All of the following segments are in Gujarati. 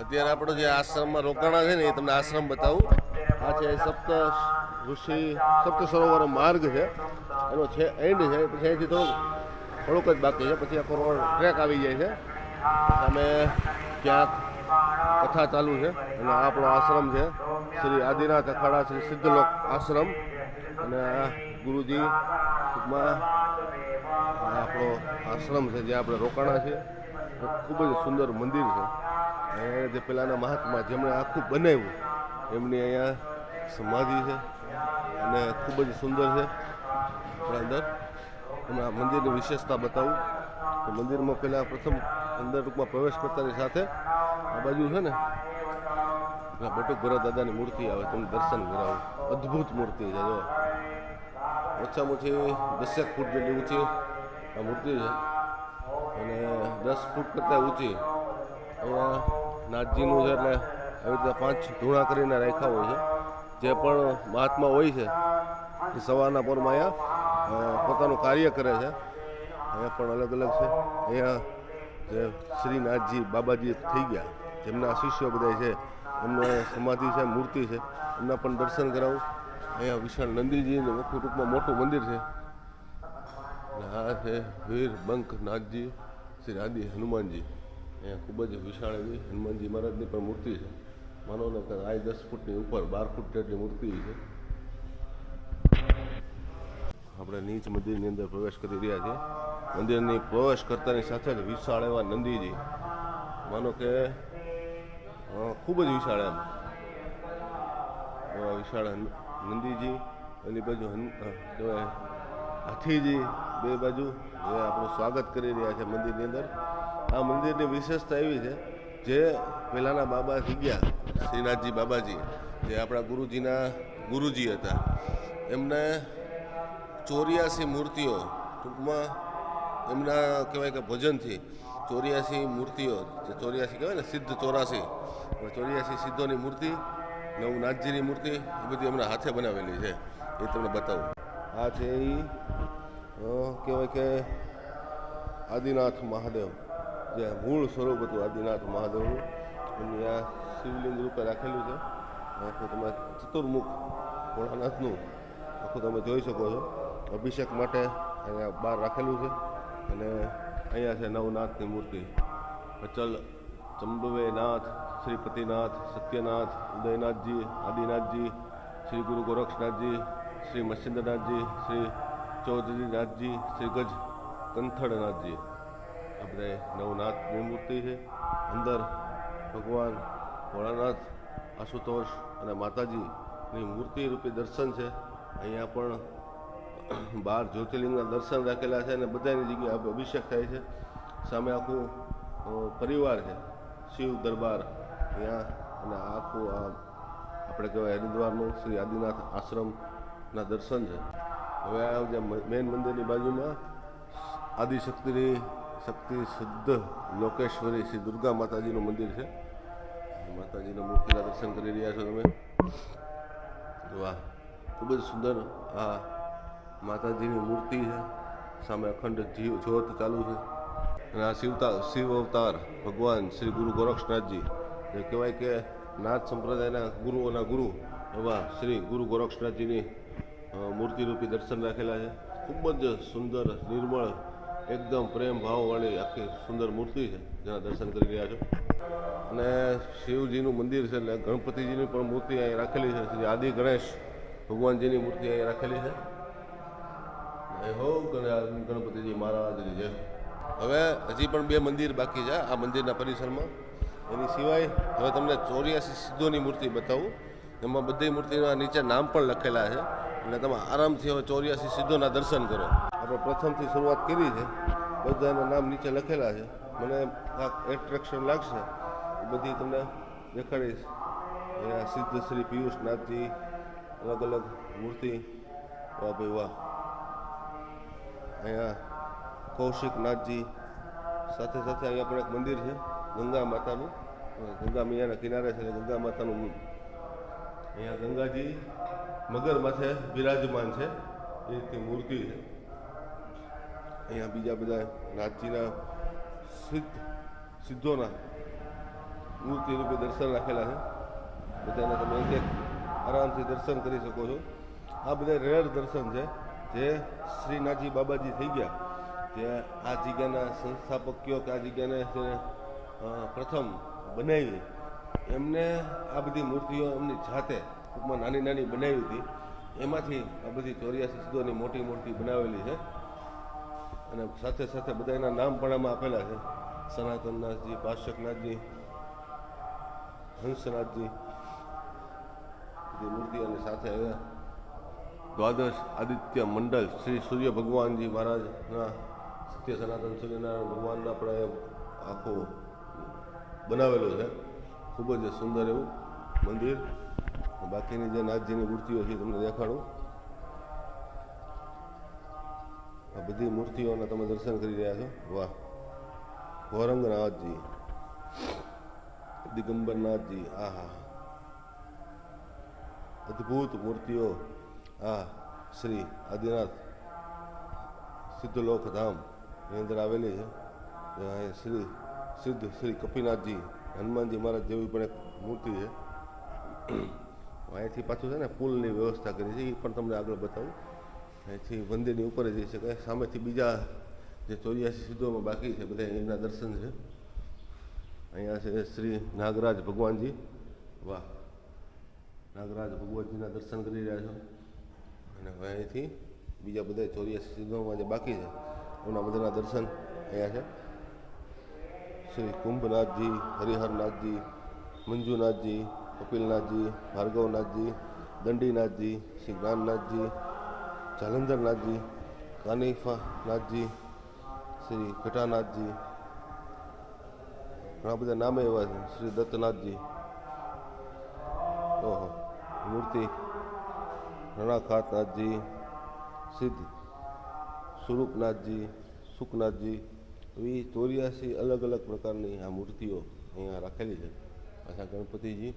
અત્યારે આપણો જે આશ્રમમાં રોકાણા છે ને, એ તમને આશ્રમ બતાવું. આ છે સપ્ત ઋષિ, સપ્ત સરોવર માર્ગ છે. એનો છે એન્ડ છે. પછી અહીંથી થોડુંક થોડુંક જ બાકી છે. પછી આખો રોડ ટ્રેક આવી જાય છે. સામે ક્યાંક કથા ચાલુ છે. અને આ આપણો આશ્રમ છે. શ્રી આદિનાથ અખાડા, શ્રી સિદ્ધલોક આશ્રમ. અને ગુરુજી ટૂંકમાં આપણો આશ્રમ છે, જ્યાં આપણે રોકાણા છે ખૂબ જ સુંદર મંદિર છે. જે પેલાના મહાત્મા જેમણે આખું બનાવ્યું, એમની અહીંયા સમાધિ છે અને ખૂબ જ સુંદર છે. અંદર તમે આ મંદિરની વિશેષતા બતાવું તો મંદિરમાં પહેલાં પ્રથમ અંદર ટૂંકમાં પ્રવેશ કરતાની સાથે આ બાજુ છે ને, પેલા બટુક દાદાની મૂર્તિ આવે, તમને દર્શન કરાવું. અદ્ભુત મૂર્તિ છે, જો. ઓછામાં ઓછી દસેક ફૂટ જેટલી ઊંચી આ મૂર્તિ છે. અને દસ ફૂટ કરતાં ઊંચી. અહીંયા નાથજીનું છે એટલે આવી રીતે પાંચ ધૂણા કરીને રાખ્યા હોય છે. જે પણ મહાત્મા હોય છે, એ સવારના પોરમાં અહીંયા પોતાનું કાર્ય કરે છે. અહીંયા પણ અલગ અલગ છે. અહીંયા જે શ્રીનાથજી બાબાજી થઈ ગયા. જેમના શિષ્યો બધા છે, એમનો સમાધિ છે, મૂર્તિ છે. એમના પણ દર્શન કરાવું. અહીંયા વિશાળ નંદીજીનું મોટું ટૂંકમાં મોટું મંદિર છે. આ છે વીર, બંક, નાથજી, શ્રી આદિ હનુમાનજી. અહીંયા ખૂબ જ વિશાળ એવી હનુમાનજી મહારાજની પણ મૂર્તિ છે. માનો ને કે આ દસ ફૂટની ઉપર, બાર ફૂટ જેટલી મૂર્તિ છે. આપણે નીચ મંદિરની અંદર પ્રવેશ કરી રહ્યા છીએ. મંદિરની પ્રવેશ કરતાની સાથે જ વિશાળ એવા નંદીજી. માનો કે ખૂબ જ વિશાળ એમ. એવા વિશાળ નંદીજી, એની બાજુ કહેવાય, હાથીજી, બે બાજુ, જે આપણું સ્વાગત કરી રહ્યા છે મંદિરની અંદર. આ મંદિરની વિશેષતા એવી છે જે પહેલાંના બાબા થઈ ગયા, શ્રીનાથજી બાબાજી, જે આપણા ગુરુજીના ગુરુજી હતા. એમને ચોર્યાસી મૂર્તિઓ ટૂંકમાં એમના કહેવાય કે ભજનથી ચોર્યાસી મૂર્તિઓ, જે ચોર્યાસી કહેવાય ને, સિદ્ધ ચોરાસી ચોર્યાસી સિદ્ધોની મૂર્તિ, નવનાથજીની મૂર્તિ, એ બધી એમના હાથે બનાવેલી છે. એ તમને બતાવું. આ છે એ કહેવાય કે આદિનાથ મહાદેવ. જે મૂળ સ્વરૂપ હતું આદિનાથ મહાદેવનું એમની આ શિવલિંગ રૂપે રાખેલું છે. આખું તમે ચતુર્મુખ ભોળાનાથનું આખું તમે જોઈ શકો છો. અભિષેક માટે અહીંયા બહાર રાખેલું છે અને અહીંયા છે નવનાથની મૂર્તિ. અચલ ચંબવેનાથ, શ્રીપતિનાથ, સત્યનાથ, ઉદયનાથજી, આદિનાથજી, શ્રી ગુરુ ગોરક્ષનાથજી, શ્રી મચ્છિન્દ્રનાથજી શ્રી ચૌધરીનાથજી, શ્રી ગજ કંથળનાથજી આપણે નવનાથની મૂર્તિ છે. અંદર ભગવાન ભોળાનાથ, આશુતોષ અને માતાજીની મૂર્તિ રૂપી દર્શન છે. અહીંયા પણ બાર જ્યોતિર્લિંગના દર્શન રાખેલા છે અને બધાની જગ્યાએ અભ- અભિષેક થાય છે. સામે આખું પરિવાર છે. શિવ દરબાર અહીંયા અને આખું આ આપણે કહેવાય હરિદ્વારનું શ્રી આદિનાથ આશ્રમના દર્શન છે. હવે આ જે મેન મંદિરની બાજુમાં આદિશક્તિની શક્તિ શુદ્ધ લોકેશ્વરી શ્રી દુર્ગા માતાજીનું મંદિર છે. માતાજીના મૂર્તિના દર્શન કરી રહ્યા છો તમે. વાહ, ખૂબ જ સુંદર આ માતાજીની મૂર્તિ છે. સામે અખંડ જીવ જ્યોત ચાલુ છે. અને આ શિવતા, શિવ અવતાર ભગવાન શ્રી ગુરુ ગોરક્ષનાથજી જે કહેવાય કે નાથ સંપ્રદાયના ગુરુઓના ગુરુ એવા શ્રી ગુરુ ગોરક્ષનાથજીની મૂર્તિરૂપી દર્શન રાખેલા છે. ખૂબ જ સુંદર, નિર્મળ એકદમ પ્રેમ ભાવવાળી આખી સુંદર મૂર્તિ છે, જેના દર્શન કરી રહ્યા છો. અને શિવજીનું મંદિર છે એટલે ગણપતિજીની પણ મૂર્તિ અહીં રાખેલી છે, શ્રી આદિ ગણેશ ભગવાનજીની મૂર્તિ અહીં રાખેલી છે. જય હો ગણ- ગણપતિજી મહારાજની જય હવે હજી પણ બે મંદિર બાકી છે આ મંદિરના પરિસરમાં. એની સિવાય હવે તમને ચોર્યાસી સિદ્ધોની મૂર્તિ બતાવું. એમાં બધી મૂર્તિના નીચે નામ પણ લખેલા છે. અને તમે આરામથી હવે ચોર્યાસી સિદ્ધોના દર્શન કરો. આપણે પ્રથમથી શરૂઆત કરી છે? બધાના નામ નીચે લખેલા છે. મને એટ્રેક્શન લાગશે. બધી તમને દેખાડીશ. અહીંયા સિદ્ધ શ્રી પિયુષ નાથજી, અલગ અલગ મૂર્તિ. વાહ ભાઈ વાહ. અહીંયા કૌશિક નાથજી સાથે સાથે અહીંયા પણ એક મંદિર છે, ગંગા માતાનું. ગંગા મૈયાના કિનારે છે ગંગા માતાનું અહીંયા ગંગાજી મગર માથે બિરાજમાન છે. એ રીતે મૂર્તિ છે. અહીંયા બીજા બધા રાંચીના સિદ્ધ, સિદ્ધોના મૂર્તિ રૂપે દર્શન રાખેલા છે. બધાના તમે એક આરામથી દર્શન કરી શકો છો. આ બધા રેર દર્શન છે જે શ્રીનાથજી બાબાજી થઈ ગયા. જે આ જગ્યાના સંસ્થાપકીઓ કે આ જગ્યાને જેને પ્રથમ બનાવી. એમને આ બધી મૂર્તિઓ એમની જાતે ટૂંકમાં નાની નાની બનાવી હતી. એમાંથી આ બધી ચોર્યાસી સિદ્ધોની મોટી મૂર્તિ બનાવેલી છે. અને સાથે સાથે બધા એના નામ પણ એમાં આપેલા છે સનાતનનાથજી પાશકનાથજી હંસનાથજી બધી મૂર્તિ અને સાથે આવ્યા. દ્વાદશ આદિત્ય મંડળ, શ્રી સૂર્ય ભગવાનજી મહારાજના સત્ય સનાતન સૂર્યનારાયણ ભગવાનના આપણે આખો બનાવેલો છે. ખૂબ જ સુંદર એવું મંદિર. બાકીની જે નાથજીની મૂર્તિઓ છે તમને દેખાડું. આ બધી મૂર્તિઓના તમે દર્શન કરી રહ્યા છો? વાહ. ગૌરંગનાથજી. દિગંબરનાથજી. આહા. અદ્ભુત મૂર્તિઓ. આ શ્રી આદિનાથ સિદ્ધલોક ધામ એની અંદર આવેલી છે. શ્રી સિદ્ધ શ્રી કપિનાથજી, હનુમાનજી મહારાજ જેવી પણ એક મૂર્તિ છે. અહીંયાથી પાછું છે ને, પુલની વ્યવસ્થા કરી છે. એ પણ તમને આગળ બતાવું. અહીંથી મંદિરની ઉપર જઈ શકાય. સામેથી બીજા જે ચોર્યાસી સિદ્ધોમાં બાકી છે, બધા એમના દર્શન છે. અહીંયા છે શ્રી નાગરાજ ભગવાનજી. વાહ. નાગરાજ ભગવાનજીના દર્શન કરી રહ્યા છો. અને અહીંથી બીજા બધા ચોર્યાસી સિદ્ધોમાં જે બાકી છે એના બધાના દર્શન અહીંયા છે. શ્રી કુંભનાથજી, હરિહરનાથજી, મંજુનાથજી, કપિલનાથજી, ભાર્ગવનાથજી, દંડીનાથજી, શ્રી જ્ઞાનનાથજી જાલંધરનાથજી કાનિફાનાથજી શ્રી ઘટાનાથજી ઘણા બધા નામે એવા છે શ્રી દત્તનાથજી ઓહો મૂર્તિ રણાખાતનાથજી સિદ્ધ સ્વરૂપનાથજી સુખનાથજી એવી ચોર્યાસી અલગ અલગ પ્રકારની આ મૂર્તિઓ અહીંયા રાખેલી છે પાછા ગણપતિજી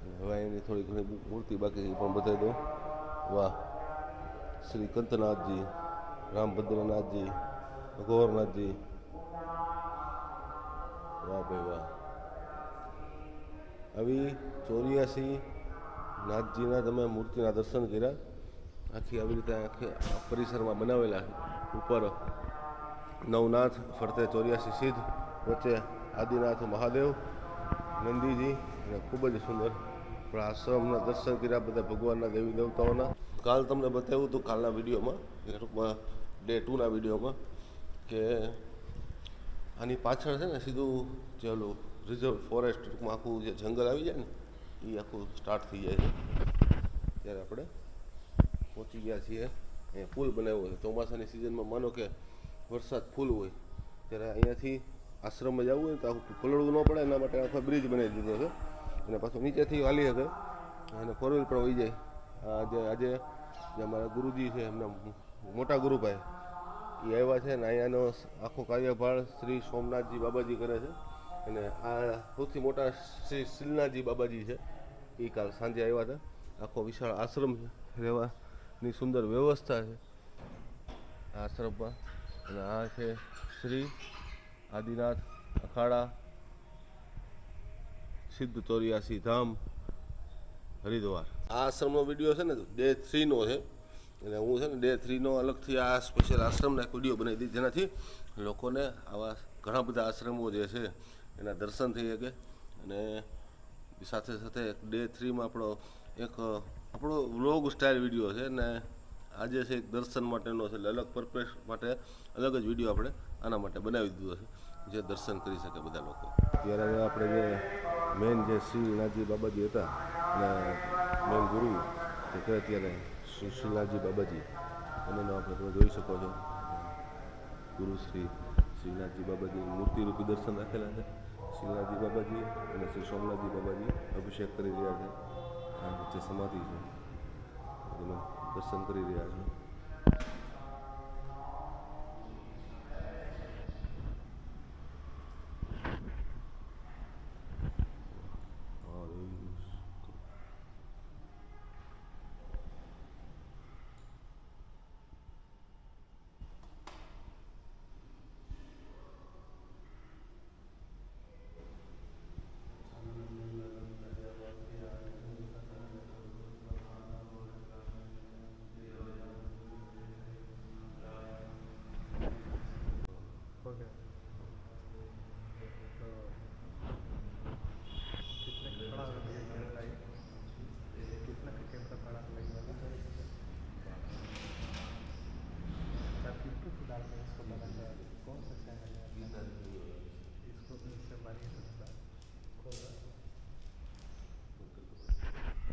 અને હવે એની થોડી ઘણી મૂર્તિ બાકી છે એ પણ બતાવી દઉં વાહ શ્રી કંતનાથજી રામભદ્રનાથજી અઘોરનાથજી વાહ ભાઈ વાહ. આવી ચોર્યાસી નાથજીના તમે મૂર્તિના દર્શન કર્યા. આખી આવી રીતે આખી પરિસરમાં બનાવેલા ઉપર નવનાથ ફરતે ચોર્યાસી સિદ્ધ, વચ્ચે આદિનાથ મહાદેવ, નંદીજી, અને ખૂબ જ સુંદર આપણા આશ્રમના દર્શન કર્યા બધા ભગવાનના દેવી દેવતાઓના. કાલ તમને બતાવ્યું હતું કાલના વિડીયોમાં ટૂંકમાં ડે ટુના વિડીયોમાં, કે આની પાછળ છે ને સીધું જે ઓલું રિઝર્વ ફોરેસ્ટ ટૂંકમાં આખું જે જંગલ આવી જાય ને એ આખું સ્ટાર્ટ થઈ જાય છે. ત્યારે આપણે પહોંચી ગયા છીએ. અહીંયા પુલ બનાવ્યો છે. ચોમાસાની સિઝનમાં માનો કે વરસાદ ફૂલ હોય, ત્યારે અહીંયાથી આશ્રમમાં જવું હોય તો આખું પલળવું ન પડે, એના માટે આખો બ્રિજ બનાવી દીધો છે. અને પાછું નીચેથી વાલી હશે અને ફોર વ્હીલ પણ વહી જાય. આજે આજે જે અમારા ગુરુજી છે, એમના મોટા ગુરુભાઈ, એ આવ્યા છે ને અહીંયાનો આખો કાર્યભાર શ્રી સોમનાથજી બાબાજી કરે છે. અને આ સૌથી મોટા શ્રી શ્રીનાથજી બાબાજી છે. એ કાલ સાંજે આવ્યા હતા. આખો વિશાળ આશ્રમ રહેવાની સુંદર વ્યવસ્થા છે. આશ્રમમાં. અને આ છે શ્રી આદિનાથ અખાડા સિદ્ધ ચોર્યાસી ધામ, હરિદ્વાર. આશ્રમનો વીડિયો છે ને, ડે થ્રીનો છે. એટલે હું છે ને ડે થ્રીનો અલગથી આ સ્પેશિયલ આશ્રમના એક વીડિયો બનાવી દીધી. જેનાથી લોકોને આવા ઘણા બધા આશ્રમો જે છે, એના દર્શન થઈ શકે. અને સાથે સાથે ડે થ્રીમાં આપણો એક, આપણો વ્લોગ સ્ટાઇલ વીડિયો છે. ને આજે છે એક દર્શન માટેનો છે, એટલે અલગ પર્પઝ માટે અલગ જ વીડિયો આપણે આના માટે બનાવી દીધો છે, જે દર્શન કરી શકે બધા લોકો. ત્યારે આપણે જે મેન જે શ્રી શ્રીનાથજી બાબાજી હતા, અને મેન ગુરુ જે છે અત્યારે શ્રી શ્રીનાથજી બાબાજી અને આપણે તમે જોઈ શકો છો. ગુરુ શ્રી શ્રીનાથજી બાબાજી મૂર્તિરૂપી દર્શન રાખેલા છે. શ્રીનાથજી બાબાજી અને શ્રી સોમનાથજી બાબાજી અભિષેક કરી રહ્યા છે. આ વચ્ચે સમાધિ છે. તમે દર્શન કરી રહ્યા છો.